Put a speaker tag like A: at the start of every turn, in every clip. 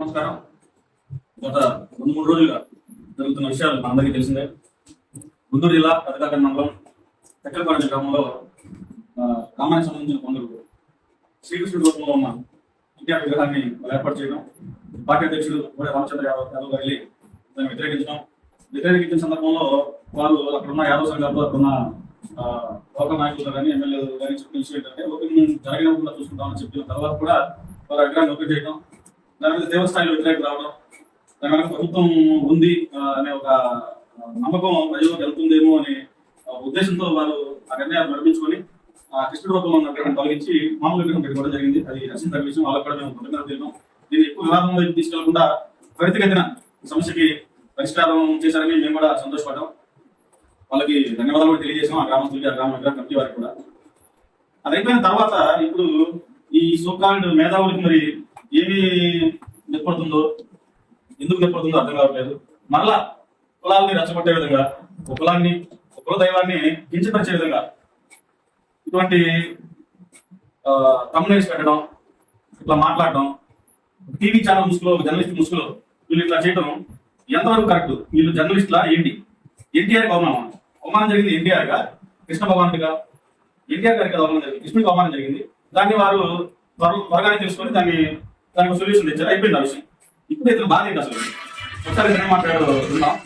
A: నమస్కారం. గత రెండు మూడు రోజులుగా జరుగుతున్న విషయాలు మనందరికీ తెలిసిందే. గుంటూరు జిల్లా పెదకాకర మండలం చక్కెరపాడు గ్రామంలో ఆ, రామాయణ సంబంధించిన కొందరు శ్రీకృష్ణుడి రూపంలో ఉన్న ఎన్టీఆర్ విగ్రహాన్ని ఏర్పాటు చేయడం పార్టీ అధ్యక్షుడు కూడా రామచంద్ర యాదవ్ యాదవ్ గారు వెళ్ళి దాన్ని వ్యతిరేకించడం. వ్యతిరేకించిన సందర్భంలో వాళ్ళు అక్కడున్న యాదవ్ సంఘాలతో అక్కడున్న ఆ, లోకల్ నాయకులు కానీ ఎమ్మెల్యేలు కానీ చెప్పిన విషయం ఏంటంటే ఓపెనింగ్ జరిగినప్పుడు చూసుకుంటామని చెప్పిన తర్వాత కూడా వారు విగ్రహాన్ని ఓపెన్ చేయడం దాని మీద దేవస్థాయిలో వ్యతిరేకత రావడం దాని వెనక ప్రభుత్వం ఉంది అనే ఒక నమ్మకం ప్రజలకు వెళ్తుందేమో అనే ఉద్దేశంతో వారు ఆ నిర్ణయాలు నడిపించుకొని ఆ కృష్ణ రూపంలో విగ్రహం తొలగించి మామూలు విగ్రహం పెట్టుకోవడం జరిగింది. అది రక్షణ విషయం వాళ్ళకి కూడా మేము కృతజ్ఞత తెలియడం దీన్ని ఎక్కువ వివాదం వైపు తీసుకెళ్ళకుండా త్వరితగతిన సమస్యకి పరిష్కారం చేశారని మేము కూడా సంతోషపడ్డాం. వాళ్ళకి ధన్యవాదాలు కూడా తెలియజేసాం ఆ గ్రామస్తులకి ఆ గ్రామ విగ్రహం కమిటీ వారికి కూడా. అది అయిపోయిన తర్వాత ఇప్పుడు ఈ సోకాల్డ్ మేధావులకి మరి ఏమి నిప్పడుతుందో ఎందుకు నిప్పడుతుందో అర్థం కావట్లేదు. మరలా కులాల్ని రచ్చగొట్టే విధంగా కులాన్ని కుల దైవాన్ని కించపరిచే విధంగా ఇటువంటి తమ్నేస్ పెట్టడం ఇట్లా మాట్లాడడం టీవీ ఛానల్ ముసుగులో జర్నలిస్ట్ ముసుగులో వీళ్ళు ఇట్లా చేయడం ఎంతవరకు కరెక్ట్? వీళ్ళు జర్నలిస్ట్లా ఏంటి? ఎన్టీఆర్ అవమానం. అవమానం జరిగింది ఎన్టీఆర్గా కృష్ణ భగవానుడిగా ఎన్టీఆర్ గారికి అవమానం జరిగింది. కృష్ణుడికి అవమానం జరిగింది. దాన్ని వారు త్వర- త్వరగానే తెలుసుకొని దాన్ని దానికి సొల్యూషన్ తెచ్చారు అయిపోయింది ఆ విషయం. ఇప్పుడు ఇతను బాధ ఏంటి అసలు ఒకసారి ఇతను ఏం మాట్లాడారు విందాం.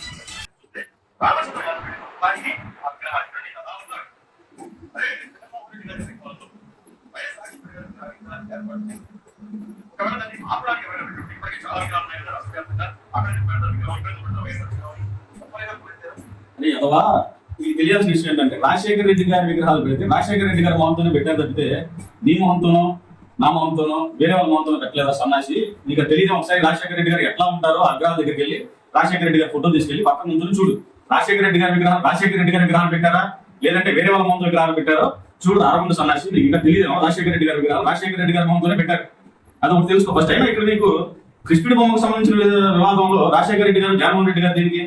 A: అదవా మీకు తెలియాల్సిన విషయం ఏంటంటే రాజశేఖర రెడ్డి గారి విగ్రహాలు పెడితే రాజశేఖర రెడ్డి గారి మొహంతోనే పెట్టారు తప్పితే నీ మొహంతోనో నామంతోనో వేరే వాళ్ళ మొహంతోనో పెట్టలేదా సన్నాసి? నీకు తెలియదు? ఒకసారి రాజశేఖర రెడ్డి గారు ఎట్లా ఉంటారో అగ్రహాల దగ్గరికి వెళ్ళి రాజశేఖర రెడ్డి గారి ఫోటో తీసుకెళ్ళి పక్కన నుంచి చూడు. రాజశేఖర రెడ్డి గారి విగ్రహం రాజశేఖర రెడ్డి గారి విగ్రహం పెట్టారా? లేదంటే వేరే వాళ్ళ మొహంతో విగ్రహాలు పెట్టారో? చూడు అరవింద్ సన్నాసి నీకు ఇంకా తెలియదు? రాజశేఖర రెడ్డి గారి విగ్రహం రాజశేఖర రెడ్డి గారి మొహంతోనే పెట్టారు. అది ఒకటి తెలుసుకో ఫస్ట్ అయినా ఇక్కడ నీకు కృష్ణుడి బొమ్మకు సంబంధించిన వివాదంలో రాజశేఖర రెడ్డి గారు జగన్మోహన్ రెడ్డి గారు దీనికి?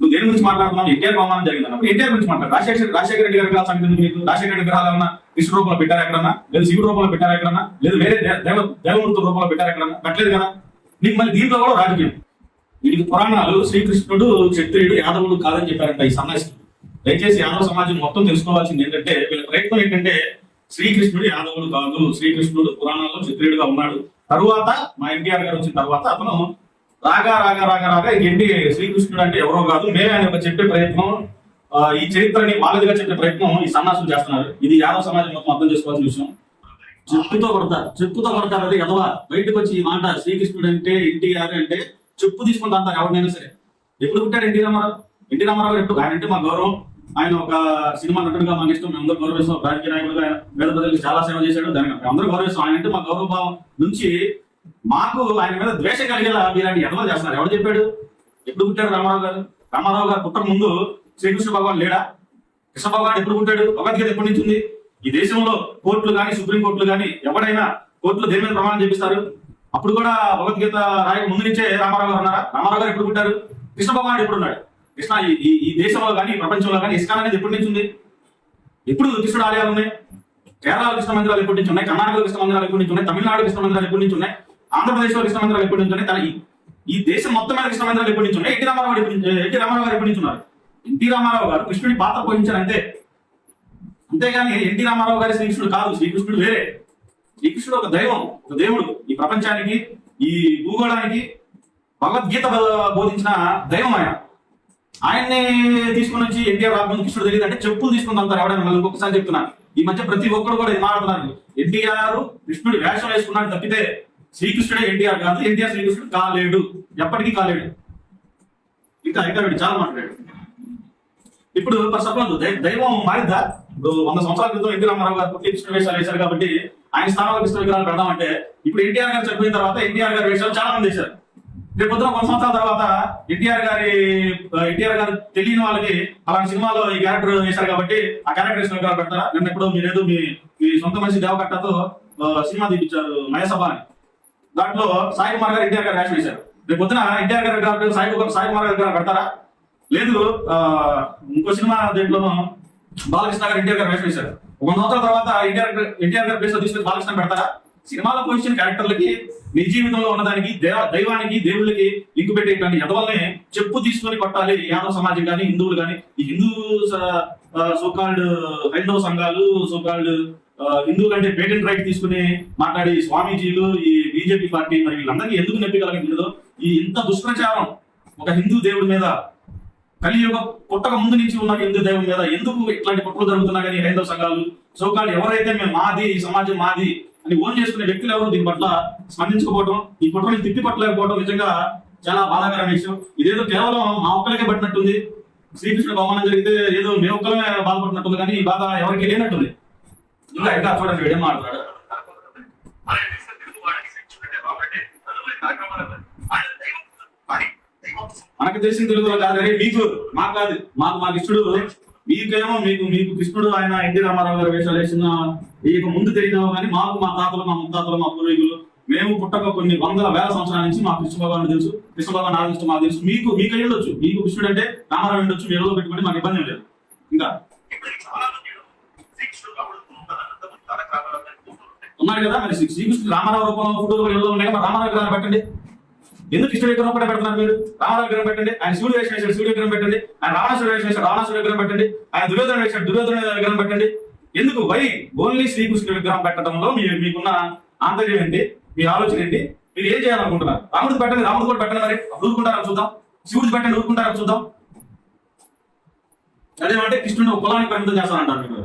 A: నువ్వు దేని గురించి మాట్లాడుతున్నావు? ఎన్టీఆర్ బహుమానం జరిగింది అన్నప్పుడు ఎన్టీఆర్ గురించి మాట్లాడు. రాజశేఖర రాజశేఖర రెడ్డి గారి విగ్రహాల సంగతి మీకు రాజశేఖర రెడ్డి విగ్రహాలు ఏమన్నా విష్ణు రూపంలో పెట్టారు ఎక్కడన్నా? లేదు శివుడు రూపంలో పెట్టారు ఎక్కడన్నా? లేదా వేరే దేవ దేవమూర్తి రూపంలో పెట్టారు ఎక్కడన్నా? పెట్టలేదు కదా? నీకు మళ్ళీ దీంట్లో కూడా రాజకీయం. వీటికి పురాణాలు శ్రీకృష్ణుడు క్షత్రియుడు యాదవుడు కాదని చెప్పారంట ఈ సన్యాసి దయచేసి యాదవ సమాజం మొత్తం తెలుసుకోవాల్సింది ఏంటంటే వీళ్ళ ప్రయత్నం ఏంటంటే శ్రీకృష్ణుడు యాదవుడు కాదు. శ్రీకృష్ణుడు పురాణాల్లో క్షత్రియుడుగా ఉన్నాడు. తరువాత మా ఎన్టీఆర్ గారు వచ్చిన తర్వాత అతను రాగా రాగా రాగా రాగా ఏంటి శ్రీకృష్ణుడు అంటే ఎవరో కాదు. మేమే ఆయన ఒక చెప్పే ప్రయత్నం ఆ, ఈ చరిత్రని వాళ్ళదిగా చెప్పే ప్రయత్నం ఈ సన్నాసం చేస్తున్నారు. ఇది యాదవ సమాజం మొత్తం అర్థం చేసుకోవాల్సిన విషయం. చెప్పుతో కొడతారు. చెప్పుతో కొడతారు అదే ఎదవా బయటకు వచ్చి ఈ మాట శ్రీకృష్ణుడు అంటే ఎన్టీఆర్ అంటే చెప్పు తీసుకుంటా అంటారు ఎవరినైనా సరే. ఎప్పుడు పుట్టాడు ఎన్టీ రామారావు? ఎన్టీ రామారావు గారు ఎప్పుడు? ఆయన అంటే మా గౌరవం. ఆయన ఒక సినిమా నటుడుగా మాకు ఇష్టం. మేము అందరూ గౌరవిస్తాం. రాజకీయ నాయకులుగా ఆయన పేద ప్రజలకు చాలా సేవ చేశాడు. దానికి అందరూ గౌరవిస్తాం. ఆయన అంటే మా గౌరవ భావం నుంచి మాకు ఆయన మీద ద్వేషం కలిగేలా మీలాంటి ఎదవలు చేస్తున్నారు. ఎవరు చెప్పాడు? ఎప్పుడు పుట్టాడు రామారావు గారు? రామారావు గారు పుట్టక ముందు శ్రీకృష్ణ భగవాన్ లేడా? కృష్ణ భగవాన్ ఎప్పుడు పుట్టాడు? భగవద్గీత ఎప్పటి నుంచి ఉంది? ఈ దేశంలో కోర్టులు కానీ సుప్రీం కోర్టులు కానీ ఎవరైనా కోర్టులు దేని మీద ప్రమాణం చేపిస్తారు? అప్పుడు కూడా భగవద్గీత రాయక ముందు నుంచే రామారావు గారు ఉన్నారా? రామారావు గారు ఎప్పుడు పుట్టారు? కృష్ణ భగవాన్ ఎప్పుడు ఉన్నాడు? కృష్ణ ఈ- ఈ దేశంలో కానీ ఈ ప్రపంచంలో కానీ ఇస్కాన్ అనేది ఎప్పటి నుంచి ఉంది? ఎప్పుడు కృష్ణుడు ఆలయాలు ఉన్నాయి? కేరళలో కృష్ణ మందిరాలు ఎప్పటి నుంచి ఉన్నాయి? కర్ణాటకలో కృష్ణ మందిరాలు ఎప్పటి నుంచి ఉన్నాయి? తమిళనాడు కృష్ణ మందిరాలు ఎప్పటి నుంచి ఉన్నాయి? ఆంధ్రప్రదేశ్లో కృష్ణ మందిరాలు ఎప్పటి నుంచి తన ఈ- దేశం మొత్తం మీద కృష్ణ మందిరాలు ఎప్పటి నుంచి ఉన్నాయి ఎన్టీ రామారావు ఎప్పటి ఎన్టీ రామారావు గారు ఎప్పటి నుంచి ఉన్నారు ఎన్టీ రామారావు గారు కృష్ణుడి పాత్ర పోషించారు అంతే. అంతేగాని ఎన్టీ రామారావు గారి శ్రీకృష్ణుడు కాదు శ్రీకృష్ణుడు వేరే. శ్రీకృష్ణుడు ఒక దైవం ఒక దేవుడు. ఈ ప్రపంచానికి ఈ భూగోళానికి భగవద్గీత బోధించిన దైవం ఆయన. ఆయన్ని తీసుకుని వచ్చి ఎన్టీఆర్ రాకముందు కృష్ణుడు తెలియదు అంటే చెప్పులు తీసుకుని అంటారు ఎవడైనా ఇంకొకసారి చెప్తున్నాను. ఈ మధ్య ప్రతి ఒక్కరు కూడా ఇది మాట్లాడుతున్నారు. ఎన్టీఆర్ కృష్ణుడు వేషం వేసుకున్నాడు తప్పితే శ్రీకృష్ణుడే ఎన్టీఆర్ కాదు ఎన్టీఆర్ శ్రీకృష్ణుడు కాలేడు. ఎప్పటికీ కాలేడు. ఇంకా ఇంకా వీడు చాలా మాట్లాడాడు. ఇప్పుడు ఫర్ సపోజ్ దైవం మారిద్దా ఇప్పుడు వంద సంవత్సరాల క్రితం ఎన్టీ రామారావు గారు కృష్ణ వేషాలు వేశారు కాబట్టి ఆయన స్థానంలో కృష్ణ విగ్రహాలు పెడదామంటే ఇప్పుడు ఎన్టీఆర్ గారు చనిపోయిన తర్వాత ఎన్టీఆర్ గారి వేషాలు చాలా మంది వేశారు. రేపు పొద్దున కొన్ని సంవత్సరాల తర్వాత ఎన్టీఆర్ గారి ఎన్టీఆర్ గారు తెలియని వాళ్ళకి అలాంటి సినిమాలో ఈ క్యారెక్టర్ వేశారు కాబట్టి ఆ క్యారెక్టర్ వేసిన విగ్రహాలు పెడతారా? నిన్న ఎప్పుడో మీరేదో మీ మీ సొంత మనిషి దేవకట్టతో సినిమా తీపించారు మయసభ అని. దాంట్లో సాయి కుమార్ గారు ఎన్టీఆర్ గారు వేషం వేశారు. రేపు పొద్దున ఎన్టీఆర్ గారు విగ్రహాలు సాయి కుమార్ సాయి కుమార్ గారు పెడతారా? లేదు ఇంకో సినిమా దీంట్లోనూ బాలకృష్ణ గారు ఎన్టీఆర్ గారు వేషం వేశారు. ఒక వంద సంవత్సరాల తర్వాత ఎన్టీఆర్ ఎన్టీఆర్ గారు ప్లేస్లో తీసుకుని బాలకృష్ణ పెడతారా? సినిమాలో పోషించిన క్యారెక్టర్లకి నిజ జీవితంలో ఉన్నదానికి దేవ దైవానికి దేవుళ్ళకి లింకు పెట్టేటువంటి ఎదవల్ని చెప్పు తీసుకొని కొట్టాలి యాదవ సమాజం కానీ హిందువులు కానీ. ఈ హిందూ సోకాల్డ్ హైందవ సంఘాలు సోకాల్డ్ హిందువులు అంటే పేటెంట్ రైట్ తీసుకుని మాట్లాడి స్వామీజీలు ఈ బీజేపీ పార్టీ మరి వీళ్ళందరికీ ఎందుకు నొప్పి కలిగిందో ఈ ఇంత దుష్ప్రచారం ఒక హిందూ దేవుడి మీద కలియుగ పుట్టక ముందు నుంచి ఉన్న హిందూ దేవుడి మీద ఎందుకు ఇట్లాంటి కుట్రలు జరుగుతున్నా కానీ హైందవ సంఘాలు? సోకాలు ఎవరైతే మేము మాది ఈ సమాజం మాది అని ఓన్ చేసుకునే వ్యక్తులు ఎవరు? దీని పట్ల స్పందించకపోవడం ఈ కుట్రని తిప్పి పట్టలేకపోవడం నిజంగా చాలా బాధాకరమైన విషయం. ఇదేదో కేవలం మా ఒక్కరికే పట్టినట్టుంది. శ్రీకృష్ణుడు అవమానం జరిగితే ఏదో మేము ఒక్కరమే బాధపడినట్టుంది కానీ ఈ బాధ ఎవరికి లేనట్టుంది. ఇంకా ఇంకా చూడండి వీడేం మాట్లాడాడు
B: ఆయన దేశం తెలుగు వాడికి శిక్షుడంటే బాగుంటే చదువులే కార్యక్రమాలు ఆయన దైవం వాడి దైవం
A: మనకు తెలిసిన తెలుగులో కాదు మీకు మాకు కాదు మాకు మాకు ఇష్టడు. మీకేమో మీకు మీకు కృష్ణుడు ఆయన ఎన్టీ రామారావు గారు వేషాలు వేసిన ఇక ముందు తెలియదేమో కానీ మాకు మా తాతలు మా ముత్తాతలు మా పూర్వీకులు మేము పుట్టక కొన్ని వందల వేల సంవత్సరాల నుంచి మాకు కృష్ణ భగవాన్ తెలుసు. కృష్ణ భగవాన్ ఆలోచిస్తూ మాకు తెలుసు. మీకు మీకు వెళ్ళొచ్చు మీకు కృష్ణుడు అంటే రామారావు ఉండొచ్చు మీరు పెట్టుకుంటే మాకు ఇబ్బంది లేదు. ఇంకా?
B: ఇప్పటికి
A: ఉన్నారు కదా మరి శ్రీకృష్ణుడు రామారావు రూపంలో ఫోటోలు కూడా ఉన్నాయి కదా, మరి రామారావు గారు పెట్టండి. ఎందుకు కృష్ణుడి విగ్రహం కూడా పెడుతున్నారు మీరు? రావణ విగ్రహం పెట్టండి. ఆయన శివుడు వేషం వేసాడు శివుడు విగ్రహం పెట్టండి. ఆయన రావణాసుడు వేషం వేసాడు రావణాసుడు విగ్రహం పెట్టండి. ఆయన దుర్యోధన వేసాడు దుర్యోధన విగ్రహం పెట్టండి. ఎందుకు? వై ఓన్లీ శ్రీకృష్ణ విగ్రహం పెట్టడంలో మీరు మీకున్న ఆంతర్యం ఏంటి? మీ ఆలోచన ఏంటి? మీరు ఏం చేయాలనుకుంటున్నారు? రాముడు పెట్టండి రాముడు కూడా పెట్టండి మరి. ఊరుకుంటారా చూద్దాం. శివుడు పెట్టండి ఊరుకుంటారా చూద్దాం. అదేమంటే కృష్ణుడు కులానికి పరిమితం చేస్తానంటారు మీరు.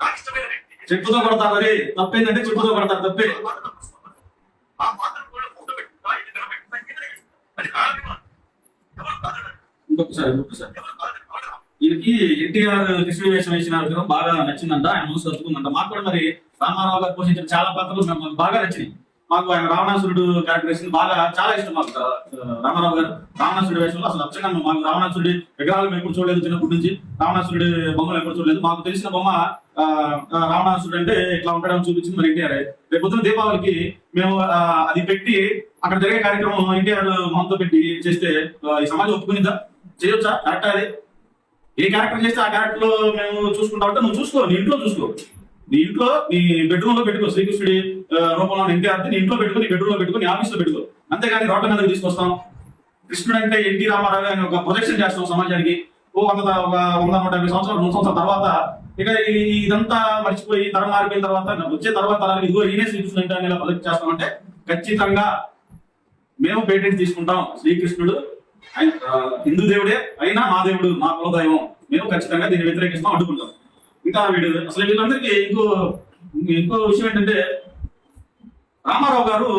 B: నాకు ఇష్టమైన
A: చెప్పుతో కొడతారు మరి. తప్పేందంటే చెప్పుతో పడతారు తప్పే. ఇంకొకసారి ఇంకొకసారి
B: ఎవరు
A: ఎన్టీఆర్ విశ్వవేశం వేసిన బాగా నచ్చిందంట. ఆయన మనసు కలుపుకుందంట మాకు కూడా మరి రామారావు గారు పోషించిన చాలా పాత్రలు బాగా నచ్చినాయి. మాకు ఆయన రావణాసురుడు క్యారెక్టర్ వేసింది బాగా చాలా ఇష్టం మాకు రామారావు గారు. రావణాసురుడు వేషంలో అసలు అచ్చంగా మాకు. రావణాసురుడి విగ్రహాలు మేము ఎప్పుడు చూడలేదు చిన్నప్పటి నుంచి. రావణాసురుడి బొమ్మలు ఎప్పుడు చూడలేదు. మాకు తెలిసిన బొమ్మ రావణాసురుడు అంటే ఇట్లా ఉంటాడని చూపించింది మరి ఎన్టీఆర్ రేపు పొద్దున దీపావళికి మేము అది పెట్టి అక్కడ జరిగే కార్యక్రమం ఎన్టీఆర్ మొహంతో పెట్టి చేస్తే ఈ సమాజం ఒప్పుకునిందా చేయొచ్చా? కరెక్టా అది? ఏ క్యారెక్టర్ చేస్తే ఆ క్యారెక్టర్లో మేము చూసుకుంటా ఉంటే నువ్వు చూసుకో నీ ఇంట్లో చూసుకో. నీ ఇంట్లో నీ బెడ్రూమ్లో పెట్టుకో శ్రీకృష్ణుడి రూపంలో ఎన్టీఆర్ నీ ఇంట్లో పెట్టుకో నీ బెడ్రూమ్లో పెట్టుకో నీ ఆఫీస్లో పెట్టుకో. అంతేగాని రోడ్ల మీదకి తీసుకొస్తాం. కృష్ణుడు అంటే ఎన్టీ రామారావు అని ఒక ప్రొజెక్షన్ చేస్తాం సమాజానికి. ఓ వంద ఒక వంద నూట యాభై సంవత్సరాలు మూడు సంవత్సరాల తర్వాత ఇక ఇదంతా మర్చిపోయి తరం మారిపోయిన తర్వాత వచ్చే తర్వాత ఇదిగో ఈయనే శ్రీకృష్ణుడు అంటే ఇలా ప్రొజెక్ట్ చేస్తామంటే ఖచ్చితంగా మేము పేటెంట్ తీసుకుంటాం శ్రీకృష్ణుడు. ఆయన హిందూ దేవుడే అయినా మా దేవుడు మా కులదైవం. మేము ఖచ్చితంగా దీన్ని వ్యతిరేకిస్తాం అడ్డుకుంటాం. ఇంకా వీడు. అసలు వీళ్ళందరికీ ఇంకో ఇంకో విషయం ఏంటంటే రామారావు గారు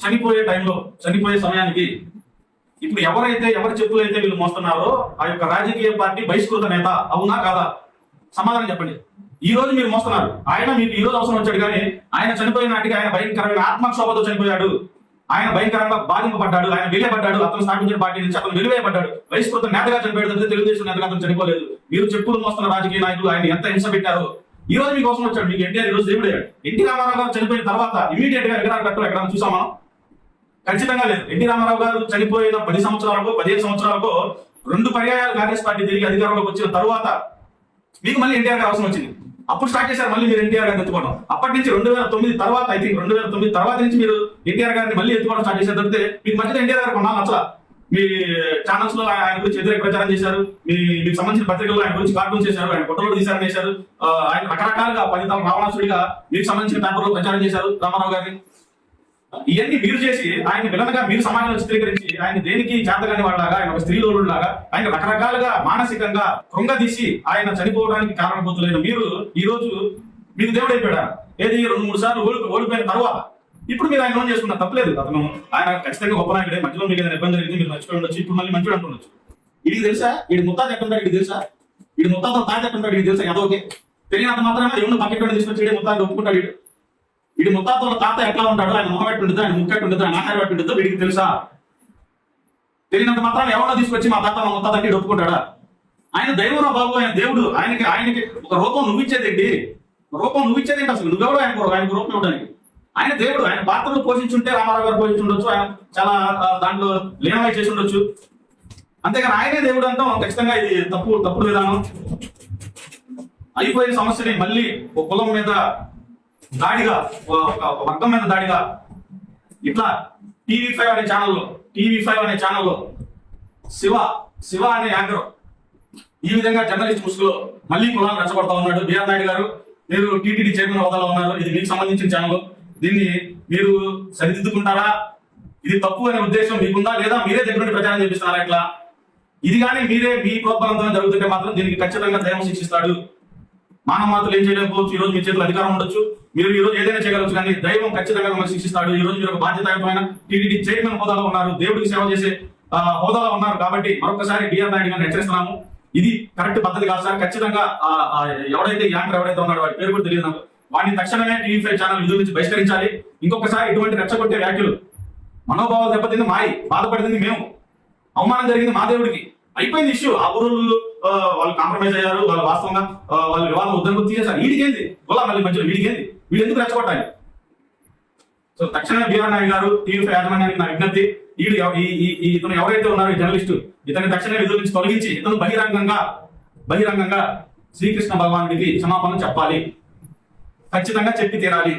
A: చనిపోయే టైంలో చనిపోయే సమయానికి ఇప్పుడు ఎవరైతే ఎవరి చెప్పులు అయితే వీళ్ళు మోస్తున్నారో ఆ యొక్క రాజకీయ పార్టీ బహిష్కృత నేత అవునా కాదా? సమాధానం చెప్పండి. ఈ రోజు మీరు మోస్తున్నారు. ఆయన మీకు ఈ రోజు అవసరం వచ్చాడు కానీ ఆయన చనిపోయిన నాటికి ఆయన భయంకరమైన ఆత్మక్షోభతో చనిపోయాడు. ఆయన భయంకరంగా బాధింపబడ్డాడు ఆయన వెళ్ళబడ్డాడు అతను స్థాపించిన పార్టీ నుంచి అతను వెలివేయబడ్డాడు బహిష్కృత నేతగా చనిపోయాడు తెలుగుదేశం నేతగా అతను చనిపోలేదు. మీరు చెప్పులు మోస్తున్న రాజకీయ నాయకులు ఆయన ఎంత హింస పెట్టారు ఈ రోజు మీకోసం వచ్చాడు మీకు ఎన్టీఆర్ ఈ రోజు దేవుడు అయ్యాడు. ఎన్టీ రామారావు గారు చనిపోయిన తర్వాత ఇమీడియట్గా ఎకరాలు కట్టడం ఎక్కడ చూసాం మనం? ఖచ్చితంగా లేదు. ఎన్టీ రామారావు గారు చనిపోయిన పది సంవత్సరాలకు పదిహేను సంవత్సరాలకు రెండు పర్యాయాలు కాంగ్రెస్ పార్టీ తిరిగి అధికారంలోకి వచ్చిన తర్వాత మీకు మళ్ళీ ఎన్టీఆర్ గారు అవసరం వచ్చింది. అప్పుడు స్టార్ట్ చేశారు మళ్ళీ మీరు ఎన్టీఆర్ గారిని ఎత్తుకోవడం. అప్పటి నుంచి రెండు వేల తొమ్మిది తర్వాత ఐ థింక్ రెండు వేల తొమ్మిది తర్వాత నుంచి మీరు ఎన్టీఆర్ గారిని మళ్ళీ ఎత్తుకోవడం స్టార్ట్ చేశారు తప్పితే మీకు మధ్యలో ఎన్టీఆర్ గారు కొన్నాళ్ళు నచ్చల? మీ ఛానల్స్లో ఆయన గురించి వ్యతిరేక ప్రచారం చేశారు. మీ మీకు సంబంధించిన పత్రికల్లో ఆయన గురించి కార్టూన్ చేశారు. ఆయన ఫోటోలు తీశారని చేశారు ఆయన రకరకాలుగా పది తమ రావణాసుడిగా మీకు సంబంధించిన పేపర్లో ప్రచారం చేశారు రామారావు గారిని. ఇవన్నీ మీరు చేసి ఆయన విలనగా మీరు సమాజంలో చిత్రీకరించి ఆయన దేనికి చేతగాని వాళ్ళలాగా ఆయన ఒక స్త్రీ లాగా ఆయన రకరకాలుగా మానసికంగా కృంగదీసి ఆయన చనిపోవడానికి కారణభూతులైన మీరు ఈ రోజు మీకు దేవుడు అయిపోయాడు? ఏది? రెండు మూడు సార్లు ఓడిపోయిన తర్వాత ఇప్పుడు మీరు ఆయన లోన్ చేసుకున్న తప్పలేదు. అతను ఆయన ఖచ్చితంగా గొప్ప నాయకుడే మధ్యలో మీకు ఏదైనా ఇబ్బంది జరిగింది మీరు మర్చిపోయి ఉండొచ్చు. ఇప్పుడు మళ్ళీ మంచిగా అంటుండొచ్చు. ఇది తెలుసా? వీడి ముత్తా ఎట్టుంటాడు ఇది తెలుసా? వీడి ముత్తాత తాత ఎట్టుంటాడు ఇది తెలుసా? ఎదోకే తెలియనంత మాత్రమే ఎవరు బకెట్ తీసుకొచ్చి వీడి ముత్తాన్ని ఒప్పుకుంటాడు వీడు. వీడి ముత్తాతో తాత ఎట్లా ఉంటాడు ఆయన మొహం ఎట్టు ఆయన ముక్క ఎట్టు ఆయన ఆహారం ఎట్టు వీడికి తెలుసా? తెలియనంత మాత్రం ఎవరో తీసుకొచ్చి మా తాత మా ముత్తాత అంటే ఒప్పుకుంటాడా? ఆయన దైవం బాబు? ఆయన దేవుడు. ఆయనకి ఆయనకి ఒక రూపం నువ్వు ఏంటి? రూపం నువ్విచ్చేది ఏంటి అసలు? నువ్వెవడు ఆయన ఆయనకు రూపం ఇవ్వడానికి. ఆయన దేవుడు ఆయన పాత్రలు పోషించుంటే రామారావు గారు పోషించుండొచ్చు ఆయన చాలా దాంట్లో లీనమై చేసి ఉండొచ్చు అంతేగాని ఆయనే దేవుడు అంటాం ఖచ్చితంగా ఇది తప్పు తప్పుడు విధానం. అయిపోయిన సమస్యని మళ్ళీ ఒక కులం మీద దాడిగా ఒక వర్గం మీద దాడిగా ఇట్లా టీవీ ఫైవ్ అనే ఛానల్లో టీవీ ఫైవ్ అనే ఛానల్లో శివ శివ అనే యాంకర్ ఈ విధంగా జర్నలిస్ట్ ముసుగులో మళ్ళీ కులాన్ని రెచ్చగొడతా ఉన్నాడు. బిఆర్ నాయుడు గారు మీరు టీటీడీ చైర్మన్ హోదాలో ఉన్నారు. ఇది మీకు సంబంధించిన ఛానల్. దీన్ని మీరు సరిదిద్దుకుంటారా? ఇది తప్పు అనే ఉద్దేశం మీకుందా? లేదా మీరే దగ్గర నుండి ప్రచారం చేపిస్తున్నారా ఇట్లా? ఇది కానీ మీరే మీ ప్రోత్బలంతో జరుగుతుంటే మాత్రం దీనికి ఖచ్చితంగా దైవం శిక్షిస్తాడు. మానవ మాత్రం ఏం చేయలేకపోవచ్చు? ఈ రోజు మీ చేతిలో అధికారం ఉండొచ్చు. మీరు ఈ రోజు ఏదైనా చేయగలవచ్చు కానీ దైవం ఖచ్చితంగా మిమ్మల్ని శిక్షిస్తాడు. ఈ రోజు మీరు ఒక బాధ్యతాయుతమైన టీడీడీ చైర్మన్ హోదాలో ఉన్నారు. దేవుడికి సేవ చేసే ఆ, హోదాలో ఉన్నారు కాబట్టి మరొకసారి బిఆర్ నాయుడు గారిని హెచ్చరిస్తున్నాము. ఇది కరెక్ట్ పద్ధతి కాదు సార్. ఖచ్చితంగా ఎవడైతే యాంకర్ ఎవరైతే ఉన్నాడో వాడి పేరు కూడా తెలియదు నాకు. వాడిని తక్షణమే టీవీ ఫైవ్ ఛానల్ విధుల నుంచి బహిష్కరించాలి. ఇంకొకసారి ఇటువంటి రెచ్చగొట్టే వ్యాఖ్యలు. మనోభావాలు దెబ్బతింది మాయి బాధపడింది మేము. అవమానం జరిగింది మా దేవుడికి. అయిపోయింది ఇష్యూ ఆ ఊరు వాళ్ళు కాంప్రమైజ్ అయ్యారు వాళ్ళు వాస్తవంగా వాళ్ళ వాళ్ళు వివాదం ఉద్దరికి తీసేశారు వీడికేంది? గొల్ల మళ్ళీ మధ్యలో వీడికేంది? వీడు ఎందుకు రెచ్చగొట్టాలి? సో తక్షణమే బీఆర్ నాయుడు గారు టీవీ ఫైవ్ యాజమాన్యానికి నా విజ్ఞప్తి. వీడు ఈ ఇతను ఎవరైతే ఉన్నారో జర్నలిస్టు ఇతని తక్షణమే విధుల నుంచి తొలగించి ఇతను బహిరంగంగా బహిరంగంగా శ్రీకృష్ణ భగవానుడికి క్షమాపణ చెప్పాలి. ఖచ్చితంగా చెప్పి తీరాలి.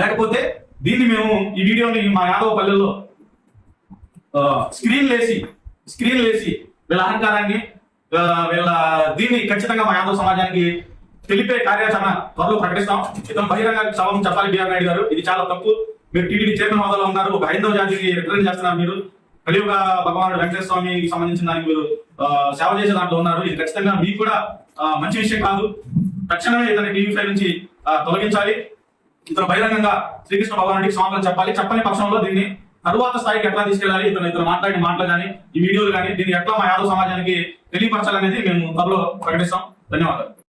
A: లేకపోతే దీన్ని మేము ఈ వీడియోని మా యాదవ పల్లెల్లో స్క్రీన్ లేసి స్క్రీన్ లేసి వీళ్ళ అహంకారాన్ని వీళ్ళ దీన్ని ఖచ్చితంగా మా యాదవ సమాజానికి తెలిపే కార్యాచరణ త్వరలో ప్రకటిస్తాం. ఇతను బహిరంగ సభం చెప్పాలి బిఆర్ నాయుడు గారు. ఇది చాలా తప్పు. మీరు టీడీడీ చైర్మన్ హోదాలో ఉన్నారు. ఒక హైందవ జాతికి రిప్రజెంట్ చేస్తున్నారు మీరు. కలియుగ భగవానుడు వెంకటేశ్వర స్వామికి సంబంధించిన దానికి మీరు సేవ చేసే దాంట్లో ఉన్నారు. ఇది ఖచ్చితంగా మీకు కూడా మంచి విషయం కాదు. తక్షణమే ఇతని టీవీ ఫైవ్ నుంచి తొలగించాలి. ఇతను బహిరంగంగా శ్రీకృష్ణ భగవానుడికి సమాధానం చెప్పాలి. చెప్పని పక్షంలో దీన్ని తరువాత స్థాయికి ఎట్లా తీసుకెళ్ళాలి? ఇతను ఇతను మాట్లాడిన మాటలు కానీ ఈ వీడియోలు కానీ దీన్ని ఎట్లా మా యాదవ సమాజానికి తెలియపరచాలనేది మేము త్వరలో ప్రకటిస్తాం. ధన్యవాదాలు.